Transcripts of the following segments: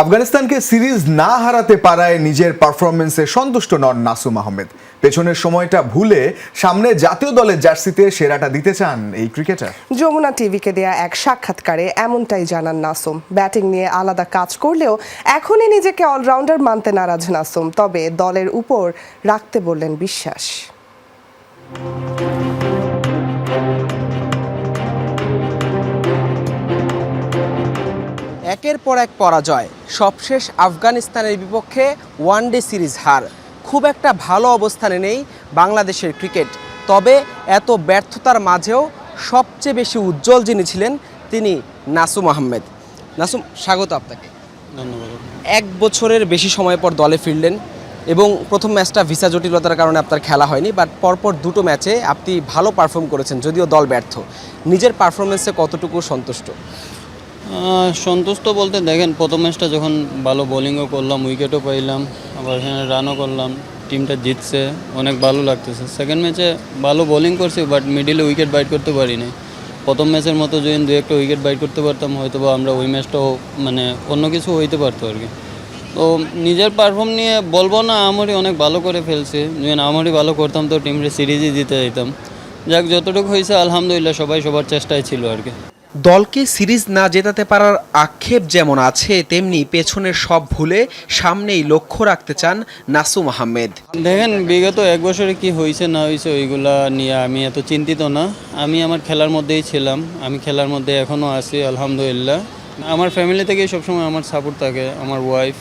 আফগানিস্তানকে সিরিজ না হারাতে পারায় নিজের পারফরমেন্সে সন্তুষ্ট নন নাসুম আহমেদ। পেছনের সময়টা ভুলে সামনে জাতীয় দলের জার্সিতে সেরাটা দিতে চান এই ক্রিকেটার। যমুনা টিভিকে দেয়া এক সাক্ষাৎকারে এমনটাই জানান নাসুম। ব্যাটিং নিয়ে আলাদা কাজ করলেও এখনই নিজেকে অলরাউন্ডার মানতে নারাজ নাসুম। তবে দলের উপর রাখতে বললেন বিশ্বাস। একের পর এক পরাজয়। সবশেষ আফগানিস্তানের বিপক্ষে ওয়ানডে সিরিজ হার। খুব একটা ভালো অবস্থানে নেই বাংলাদেশের ক্রিকেট। তবে এত ব্যর্থতার মাঝেও সবচেয়ে বেশি উজ্জ্বল যিনি ছিলেন তিনি নাসুম আহমেদ। নাসুম স্বাগত আপনাকে। ধন্যবাদ। এক বছরের বেশি সময় পর দলে ফিরলেন এবং প্রথম ম্যাচটা ভিসা জটিলতার কারণে আপনার খেলা হয়নি বাট পরপর দুটো ম্যাচে আপনি ভালো পারফর্ম করেছেন যদিও দল ব্যর্থ। নিজের পারফরমেন্সে কতটুকু সন্তুষ্ট? সন্তুষ্ট বলতে দেখেন, প্রথম ম্যাচটা যখন ভালো বোলিংও করলাম উইকেটও পাইলাম, আবার এখানে রানও করলাম টিমটা জিতছে, অনেক ভালো লাগতেছে। সেকেন্ড ম্যাচে ভালো বোলিং করছি বাট মিডিলে উইকেট বাইট করতে পারিনি। প্রথম ম্যাচের মতো যদি দু একটা উইকেট বাইট করতে পারতাম হয়তো বা আমরা ওই ম্যাচটাও মানে অন্য কিছু হইতে পারতো আর কি। তো নিজের পারফর্ম নিয়ে বলব না আমারই অনেক ভালো করে ফেলছি। যদি আমারই ভালো করতাম তো টিমটা সিরিজই জিতে যেতাম। যাক, যতটুকু হয়েছে আলহামদুলিল্লাহ, সবাই সবার চেষ্টায় ছিল আর কি। দলকে সিরিজ না জেতাতে পারার আক্ষেপ যেমন আছে, তেমনি পেছনের সব ভুলে সামনেই লক্ষ্য রাখতে চান নাসুম আহমেদ। দেখেন, বিগত এক বছরে কি হয়েছে না হয়েছে ওইগুলা নিয়ে আমি এত চিন্তিত না। আমি আমার খেলার মধ্যেই ছিলাম, আমি খেলার মধ্যে এখনও আছি, আলহামদুলিল্লাহ। আমার ফ্যামিলি থেকেই সবসময় আমার সাপোর্ট থাকে, আমার ওয়াইফ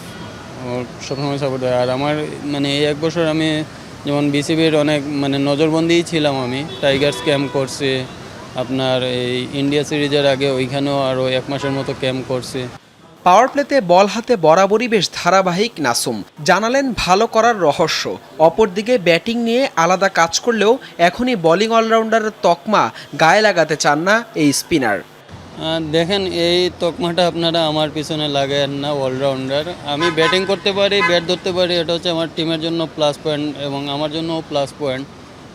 সবসময় সাপোর্ট হয় আর আমার মানে এই এক বছর আমি যেমন বিসিবির অনেক মানে নজরবন্দিই ছিলাম আমি। টাইগার্স ক্যাম্প করছি আপনার এই ইন্ডিয়া সিরিজের আগে ওইখানেও আরও এক মাসের মতো ক্যাম্প করছি। পাওয়ার প্লেতে বল হাতে বরাবরই বেশ ধারাবাহিক নাসুম। জানালেন ভালো করার রহস্য। অপরদিকে ব্যাটিং নিয়ে আলাদা কাজ করলেও এখনই বোলিং অলরাউন্ডারের তকমা গায়ে লাগাতে চান না এই স্পিনার দেখেন এই তকমাটা আপনারা আমার পিছনে লাগায়েন না অলরাউন্ডার আমি ব্যাটিং করতে পারি ব্যাট ধরতে পারি এটা হচ্ছে আমার টিমের জন্য প্লাস পয়েন্ট এবং আমার জন্যও প্লাস পয়েন্ট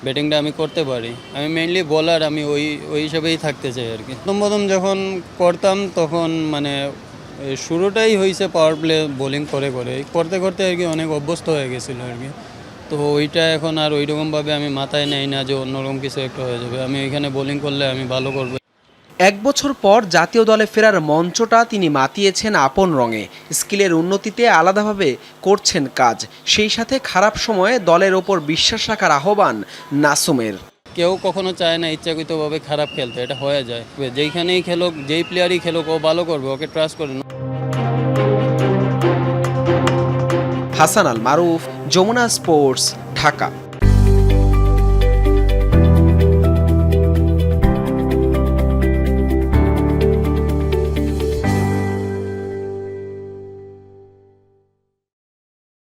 ব্যাটিংটা আমি করতে পারি। আমি মেনলি বোলার আমি ওই ওই হিসাবেই থাকতে চাই আর কি। প্রথম প্রথম যখন করতাম, তখন মানে শুরুটাই হয়েছে পাওয়ার প্লে বোলিং করে করে। করতে করতে আর কি অনেক অভ্যস্ত হয়ে গেছিল আর কি। তো ওইটা এখন আর ওইরকমভাবে আমি মাথায় নেই না যে অন্যরকম কিছু একটা হয়ে যাবে। আমি ওইখানে বোলিং করলে আমি ভালো করব। এক বছর পর জাতীয় দলে ফেরার মঞ্চটা তিনি মাতিয়েছেন আপন রঙে। স্কিলের উন্নতিতে আলাদাভাবে করছেন কাজ। সেই সাথে খারাপ সময়ে দলের ওপর বিশ্বাস রাখার আহ্বান নাসুমের। কেউ কখনো চায় না ইচ্ছাকৃতভাবে খারাপ খেলতে এটা হয়ে যায়। যেইখানেই খেলুক যেই প্লেয়ারই খেলুক ও ভালো করবে ওকে ট্রাস্ট করে হাসান আল মারুফ যমুনা স্পোর্টস ঢাকা।